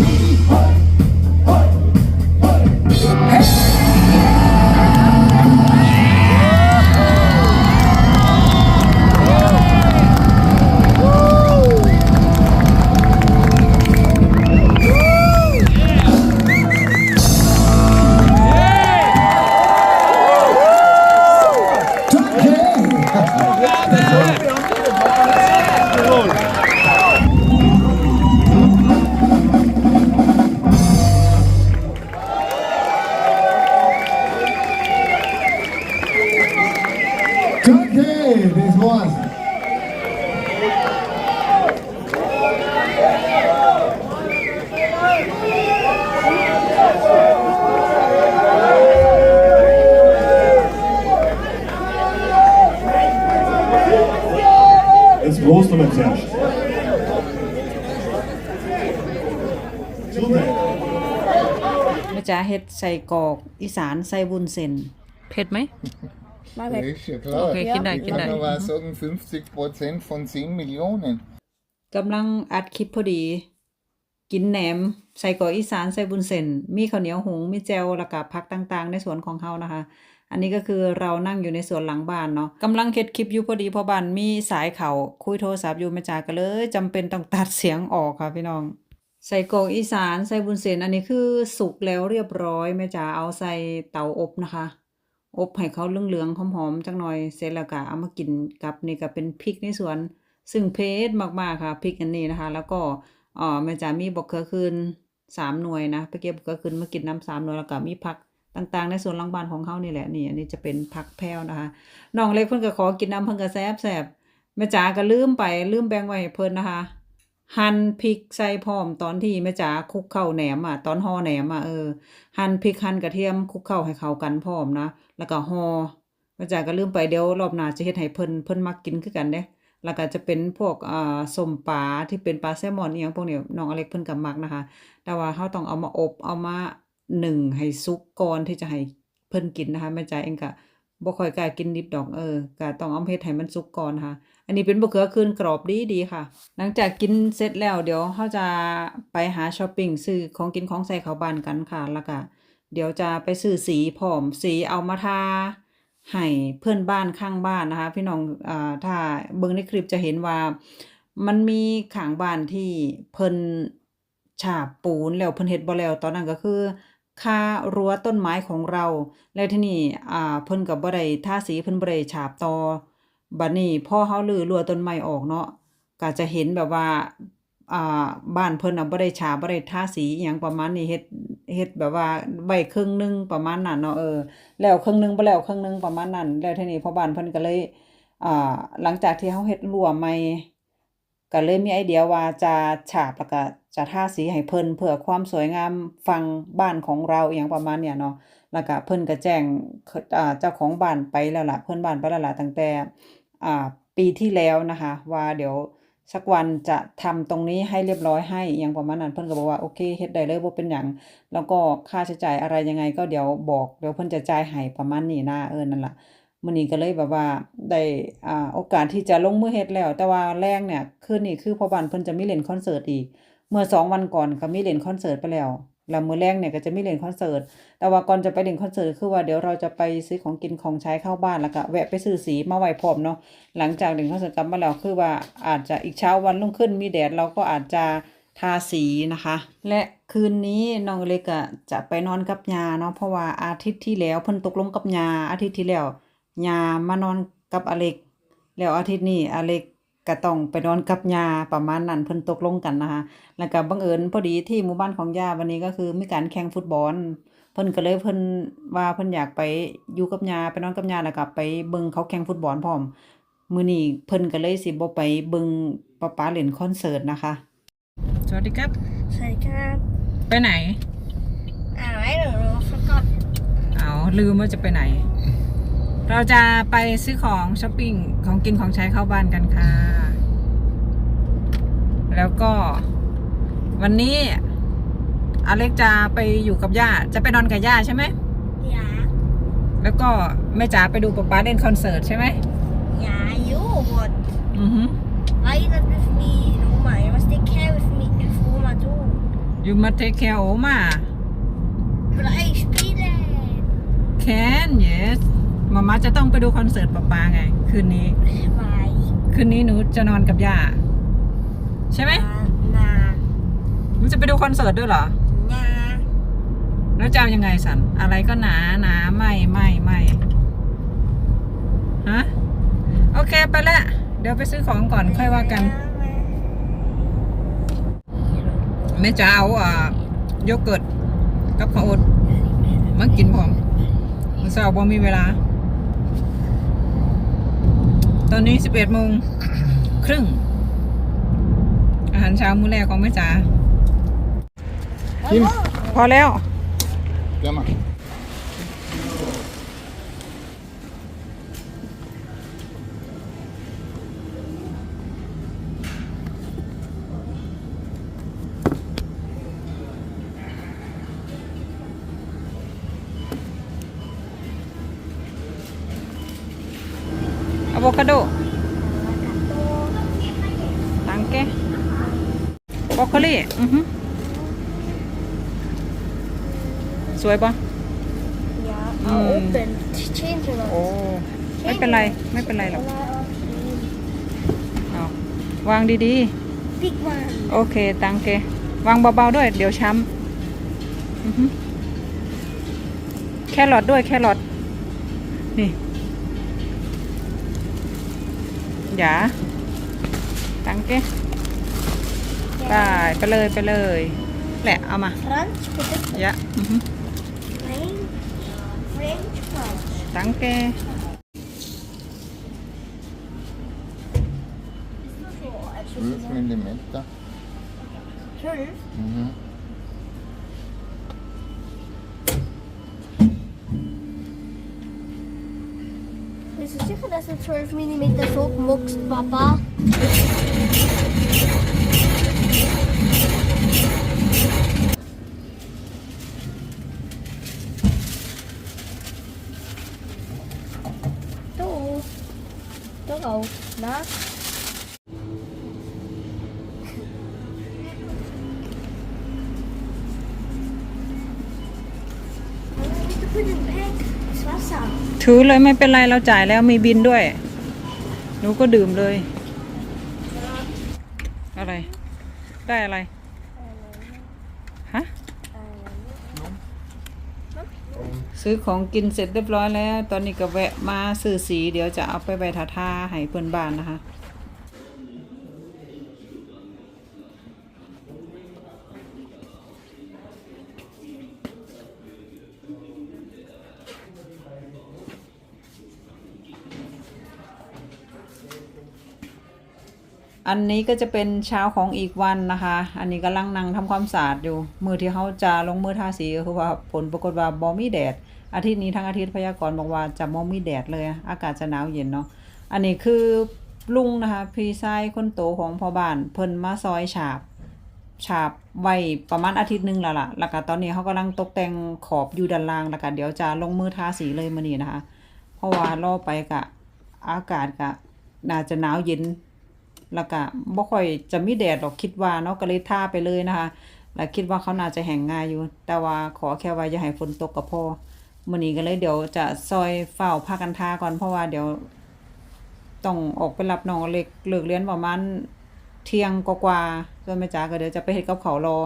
Okay, าเฮ็ดใส่กรอกอีสานใส่วุ้นเส้นเผ็ดไหม Mal weg. Ist ja klar. Okay, Kinder, ich Kinder. kann aber auch sagen, 50 Prozent von 10 Millionen. กำลังอัดคลิปพอดี กินแหนม ใส่กรอกอีสานใส่บุญเส้นมีข้าวเหนียวหุงมีแจวแล้วก็ผักต่างๆ ในสวนของเขานะคะ อันนี้ก็คือเรานั่งอยู่ในสวนหลังบ้านเนาะกำลังเฮ็ดคลิปอยู่พอดีเพอบ้านมีสายเขาคุยโทรศัพท์อยู่แม่จ๋าก็เลยจำเป็นต้องตัดเสียงออกค่ะพี่น้อง ใส่กรอกอีสานใส่บุญเสนอันนี้คือสุกแล้วเรียบร้อยแม่จ๋าเอาใส่เตาอบนะคะ อบให้เขาเหลืองๆหอมๆจังหน่อยเสร็จแล้วก็เอามากินกับนี่ก็เป็นพริกในสวน ซึ่งเผ็ดมากๆค่ะพริกอันนี้นะคะ แล้วก็อ่อแม่จ๋ามีบกเขือคืนสามหน่วยนะไปเก็บบกเขือคืนมากินน้ำสามหน่วยแล้วก็มีผักต่างๆ ในสวนหลังบ้านของเขานี่แหละนี่อันนี้จะเป็นผักแพรวนะคะน้องเล็กเพิ่นก็ขอกินน้ำเพิ่นก็แซ่บแซ่บแม่จ๋าก็ลืมไปลืมแบ่งไว้ให้เพิ่นนะคะ หั่นพริกใส่พร้อมตอนที่แม่จ๋าคลุกเข้าแหนมอะตอนห่อแหนมอะเออหั่นพริกหั่นกระเทียมคลุกเข้าให้เข้ากันพร้อมนะแล้วก็ห่อแม่จ๋าก็ลืมไปเดี๋ยวรอบหน้าจะเฮ็ดให้เพิ่นเพิ่นมักกินคือกันเด้แล้วก็จะเป็นพวกอ่าสมปลาที่เป็นปลาแซลมอนอหยังพวกนี้น้องอเล็กเพิ่นก็มักนะคะ แต่ว่าเราต้องเอามาอบเอามาหนึ่งให้สุกก่อนที่จะให้เพิ่นกินนะคะแม่จ๋าเองก็ บ่ค่อยกล้ากินดิบดอกเออก็ต้องเอามเฮ็ดให้มันสุกก่อนนะคะอันนี้เป็นบะเขือคืนกรอบดีดีค่ะ หลังจากกินเสร็จแล้วเดี๋ยวเราจะไปหาช้อปปิ้งซื้อของกินของใส่เข้าบ้านกันค่ะ แล้วก็เดี๋ยวจะไปซื้อสีพร้อมสีเอามาทาให้เพื่อนบ้านข้างบ้านนะคะ พี่น้องอ่าถ้าเบิ่งในคลิปจะเห็นว่ามันมีข้างบ้านที่เพิ่นฉาบปูนแล้วเพิ่นเฮ็ดบ่แล้วตอนนั้นก็คือ ค่ารั้วต้นไม้ของเรา แล้วที่นี้อ่าเพิ่นก็บ่ได้ทาสีเพิ่นบ่ได้ฉาบต่อบัดนี้พ่อเฮารื้อรั้วต้นไม้ออกเนาะก็จะเห็นแบบว่าอ่าบ้านเพิ่นน่ะบ่ได้ฉาบบ่ได้ทาสีอิหยังประมาณนี้เฮ็ดเฮ็ดแบบว่าไว้ครึ่งหนึงประมาณนั้นเนาะเออแล้วครึ่งหนึงบ่แล้วครึ่งหนึงประมาณนั้นแล้วทีนี้พ่อบ้านเพิ่นก็เลยอ่าหลังจากที่เฮาเฮ็ดรั้วใหม่ก็เลยมีไอเดียว่าจะฉาบแล้วก็จะทาสีให้เพิ่นเพื่อความสวยงามฝั่งบ้านของเราอหยังประมาณเนี้ยเนาะแล้วก็เพิ่นก็แจ้งเจ้าของบ้านไปแล้วล่ะเพิ่นบ้านไปแล้วล่ะตั้งแต่อ่าปีที่แล้วนะคะ ว่าเดี๋ยวสักวันจะทำตรงนี้ให้เรียบร้อยให้อหยังประมาณนั้นเพิ่นก็บอกว่าโอเคเฮ็ดได้เลยบ่เป็นหยังแล้วก็ค่าใช้จ่ายอะไรยังไงก็เดี๋ยวบอกเดี๋ยวเพิ่นจะจ่ายให้ประมาณนี้นะเออนั่นล่ะ มื้อนี้ก็เลยแบบว่าได้อ่าโอกาสที่จะลงมือเฮ็ดแล้ว แต่ว่าแรงเนี่ยคืนนี้คือพอบ้านเพิ่นจะมีเล่นคอนเสิร์ตอีก เมื่อสองวันก่อนก็มีเล่นคอนเสิร์ตไปแล้วแล้วมื้อแรงเนี่ยก็จะมีเล่นคอนเสิร์ต แต่ว่าก่อนจะไปเล่นคอนเสิร์ตคือว่าเดี๋ยวเราจะไปซื้อของกินของใช้เข้าบ้านแล้วก็แวะไปซื้อสีมาไว้พร้อมเนาะ หลังจากเล่นคอนเสิร์ตกลับมาแล้วคือว่าอาจจะอีกเช้าวันรุ่งขึ้นมีแดดเราก็อาจจะทาสีนะคะ และคืนนี้น้องเล็กจะไปนอนกับยาเนาะเพราะว่าอาทิตย์ที่แล้วเพิ่นตกลงกับยาอาทิตย์ที่แล้ว ยามานอนกับอเล็ก แล้วอาทิตย์นี้อเล็กก็ต้องไปนอนกับยาประมาณนั้นเพิ่นตกลงกันนะคะแล้วก็บังเอิญพอดีที่หมู่บ้านของย่าวันนี้ก็คือมีการแข่งฟุตบอลเพิ่นก็เลยเพิ่นว่าเพิ่นอยากไปอยู่กับยาไปนอนกับยาแล้วก็ไปเบิ่งเขาแข่งฟุตบอลพร้อมมื้อนี้เพิ่นก็เลยสิบ่ไปเบิ่งป๊าป๊าเล่นคอนเสิร์ตนะคะ สวัสดีครับ สวัสดีครับ ไปไหนอ่า I don't know forgot เอาลืมว่าจะไปไหน เราจะไปซื้อของช้อปปิ้งของกินของใช้เข้าบ้านกันค่ะ แล้วก็ วันนี้อเล็กจะไปอยู่กับย่า จะไปนอนกับย่าใช่ไหมอย่าแล้วก็แม่จ๋าไปดูป๊าป๊าเล่นคอนเสิร์ตใช่ไหมอย่า you what อือฮึ why you not with me in Oma you must take care with me in Oma too you must take care โอมา Blij spelen. can yes มาม่าจะต้องไปดูคอนเสิร์ตป๊าป๊าไง คืนนี้ Maar คืนนี้หนูจะนอนกับย่าใช่ไหม na, หนูจะไปดูคอนเสิร์ตด้วยเหรอ na. แล้วจะเอายังไงสัน อะไรก็หนาหนาไม่ไม่ไม่ฮะโอเคไปละเดี๋ยวไปซื้อของก่อนค่อยว่ากันแม่จะเอาอ่าโยเกิร์ตกับข้าวโอ๊ตมากินพร้อมมื้อเช้าบ่มีเวลา ตอนนี้สิบเอ็ดโมงครึ่ง อาหารเช้ามื้อแรกของแม่จ๋า Kim, พอแล้ว ja mal. อะโว คาโดตังเกบรอกโคลีอือฮึสวยปะ Ja, Mm. hou open. Change er โอ้ ไม่เป็นไร ไม่เป็นไรหรอก เอาวางดี Piek maar. ๆโอเค ตังเก วางเบา ๆ ด้วย เดี๋ยวช้ำอือฮึแครอทด้วยแครอทนี่ อย่าตังเกไปไปเลยไปเลย แหละ เอามา Frans, potato. ยะอือฮึ French, French fries. ตังเก12 Millimeter. Zwölf. Mhm. Susi ka na sa 12 mm soap box, Papa. It's Wasser. ถือเลยไม่เป็นไรเราจ่ายแล้วมีบินด้วย หนูก็ดื่มเลย อะไร ได้อะไร ฮะ ซื้อของกินเสร็จเรียบร้อยแล้ว ตอนนี้ก็แวะมาซื้อสี เดี๋ยวจะเอาไปใบทาทาให้เพื่อนบ้านนะคะ อันนี้ก็จะเป็นเช้าของอีกวันนะคะ อันนี้กำลังนั่งทำความสะอาดอยู่ มือที่เขาจะลงมือทาสีก็คือว่าผลปรากฏว่าบอมีแดด อาทิตย์นี้ทั้งอาทิตย์พยากรณ์บอกว่าจะมอมีแดดเลย อากาศจะหนาวเย็นเนาะ อันนี้คือลุงนะคะ พี่ชายคนโตของพ่อบ้านเพิ่นมาซอยฉาบ ฉาบไว้ประมาณอาทิตย์หนึงแล้วล่ะ แล้วก็ตอนนี้เขากำลังตกแต่งขอบอยู่ด้านล่างแล้วก็เดี๋ยวจะลงมือทาสีเลยมื้อนี้นะคะ เพราะว่ารอไปกะอากาศกะน่าจะหนาวเย็น แล้วก็บ่ค่อยจะมีแดดหรอกคิดว่าเนาะก็เลยท่าไปเลยนะคะ แล้วคิดว่าเขาน่าจะแห้งง่ายอยู่ แต่ว่าขอแค่ว่าอย่าให้ฝนตกก็พอมื้อนี้ก็เลยเดี๋ยวจะซอยเฝ้าพากันทาก่อนเพราะว่าเดี๋ยวต้องออกไปรับน้องเล็กเลิกเรียนประมาณเที่ยงกว่าๆส่วนแม่จ๋าก็เดี๋ยวจะไปเฮ็ดกับเขารอ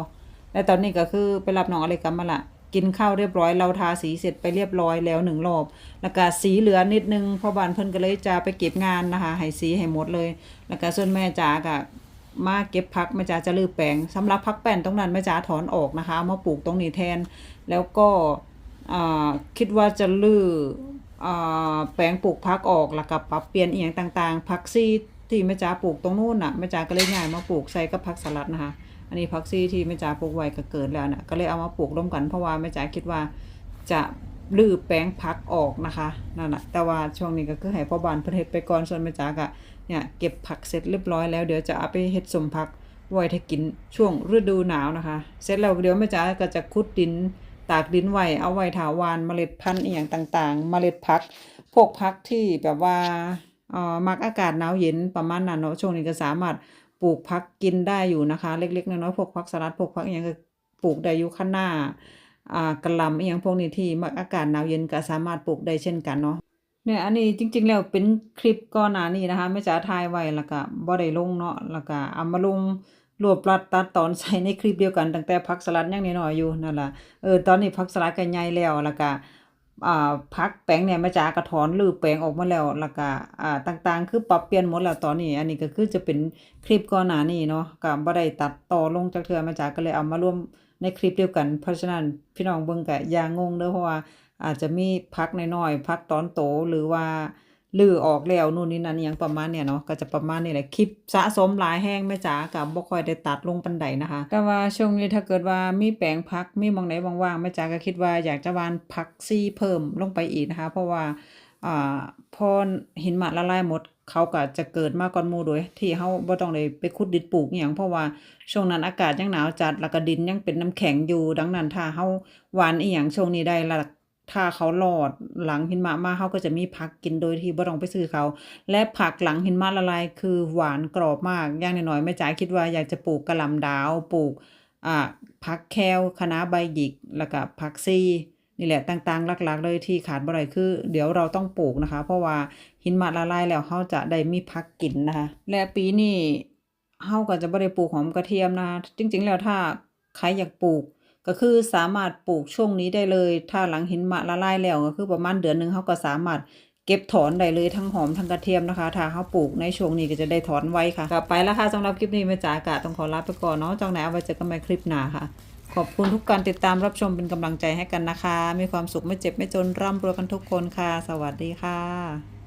และตอนนี้ก็คือไปรับน้องอเล็กกลับมาละ กินข้าวเรียบร้อยเราทาสีเสร็จไปเรียบร้อยแล้วหนึ่งรอบแล้วก็สีเหลือนิดนึงพ่อบานเพิ่นก็เลยจะไปเก็บงานนะคะให้สีให้หมดเลย แล้วก็ส่วนแม่จ๋าก็มาเก็บพักแม่จ๋าจะลือแปลงสำหรับพักแป้นตรงนั้นแม่จ๋าถอนออกนะคะมาปลูกตรงนี้แทน แล้วก็คิดว่าจะลืออ่าแปลงปลูกพักออกแล้วก็ปรับเปลี่ยนอีกอย่างต่างๆพักซีที่แม่จ๋าปลูกตรงนู้นน่ะแม่จ๋าก็เลยย้ายมาปลูกใส่กับพักสลัดนะคะ อันนี้พักซี่ที่แม่จ๋าปลูกไว้ก็เกิดแล้วนะก็เลยเอามาปลูกร่วมกันเพราะว่าแม่จ๋าคิดว่าจะลื้อแปลงพักออกนะคะนั่นแหละแต่ว่าช่วงนี้ก็คือให้พ่อบ้านเพิ่นเฮ็ดไปก่อนส่วนแม่จ๋าก็เนี่ยเก็บผักเสร็จเรียบร้อยแล้วเดี๋ยวจะเอาไปเฮ็ดสมผักไว้ให้กินช่วงฤดูหนาวนะคะ เสร็จแล้วเดี๋ยวแม่จ๋าก็จะขุดดินตากดินไว้เอาไว้ถาวานเมล็ดพันธุ์อีหยังต่างๆ เมล็ดพักพวกพักที่แบบว่าเอ่อมักอากาศหนาวเย็นประมาณนั้นเนาะช่วงนี้ก็สามารถ ปลูกพักกินได้อยู่นะคะ เล็กๆน้อยๆพวกพักสลัดพวกพักอย่างก็ปลูกได้อยู่ข้างหน้าอ่ากระลำอีหยังพวกนี้ที่มักอากาศหนาวเย็นก็สามารถปลูกได้เช่นกันเนาะเนี่ยอันนี้จริง ๆ แล้วเป็นคลิปก่อนหน้านี้นะคะแม่จ๋าถ่ายไว้แล้วก็บ่ได้ลงเนาะแล้วก็เอามาลงรวบรัดตัดตอนใส่ในคลิปเดียวกันตั้งแต่ผักสลัดยังน้อยๆอยู่นั่นแหละเออตอนนี้ผักสลัดก็ใหญ่แล้วแล้วก็ อ่าพักแปลงเนี่ยมาจากกระถอนรื้อแปลงออกมาแล้วแล้วก็อ่าต่างๆ คือปรับเปลี่ยนหมดแล้วตอนนี้ อันนี้ก็คือจะเป็นคลิปก่อนหน้านี้เนาะก็บ่ได้ตัดต่อลงจากเทือมาจากก็เลยเอามารวมในคลิปเดียวกัน เพราะฉะนั้นพี่น้องเบิ่งก็อย่างงงเด้อเพราะว่าอาจจะมีพักน้อยๆพักตอนโตหรือว่า ลือออกแล้วนู่นนี่นั่นอหยังประมาณเนี่ยเนาะก็จะประมาณนี้แหละคลิปสะสมหลายแห้งแม่จ๋าก็บ่ค่อยได้ตัดลงปานใดนะคะ แต่ว่าช่วงนี้ถ้าเกิดว่ามีแปลงพักมีมองไหนว่างๆแม่จ๋าก็คิดว่าอยากจะวานผักซี่เพิ่มลงไปอีกนะคะ เพราะว่าอ่าพอหินหมาละลายหมดเขาก็จะเกิดมาก่อนมูโดย ที่เฮาบ่ต้องได้ไปขุดดินปลูกอหยังเพราะว่าช่วงนั้นอากาศยังหนาวจัดแล้วก็ดินยังเป็นน้ำแข็งอยู่ดังนั้นถ้าเฮาหวานอีหยังช่วงนี้ได้ละ ถ้าเขารอดหลังหินมามาเฮาก็จะมีผักกินโดยที่บ่ต้องไปซื้อเขา และผักหลังหินมาละลายคือหวานกรอบมากอย่างน้อยๆแม่จ๋าคิดว่าอยากจะปลูกกระลำดาวปลูกอ่าผักแคลคะน้าใบหยิกแล้วก็ผักซีนี่แหละต่างๆหลักๆเลยที่ขาดบ่ได้คือ เดี๋ยวเราต้องปลูกนะคะ เพราะว่าหินมาละลายแล้วเราจะได้มีผักกินนะคะ และปีนี้เฮาก็จะบ่ได้ปลูกหอมกระเทียมนะจริง ๆ แล้วถ้าใครอยากปลูก ก็คือสามารถปลูกช่วงนี้ได้เลย ถ้าหลังหินมะละลายแล้วก็คือประมาณเดือนหนึ่งเขาก็สามารถเก็บถอนได้เลยทั้งหอมทั้งกระเทียมนะคะ ถ้าเขาปลูกในช่วงนี้ก็จะได้ถอนไว้ค่ะกลับไปแล้วค่ะสำหรับคลิปนี้แม่จ๋ากะต้องขอลาไปก่อนเนาะจังไหนเอาไว้เจอกันใหม่คลิปหน้าค่ะ ขอบคุณทุกการติดตามรับชมเป็นกำลังใจให้กันนะคะ มีความสุขไม่เจ็บไม่จนร่ำรวยกันทุกคนค่ะ สวัสดีค่ะ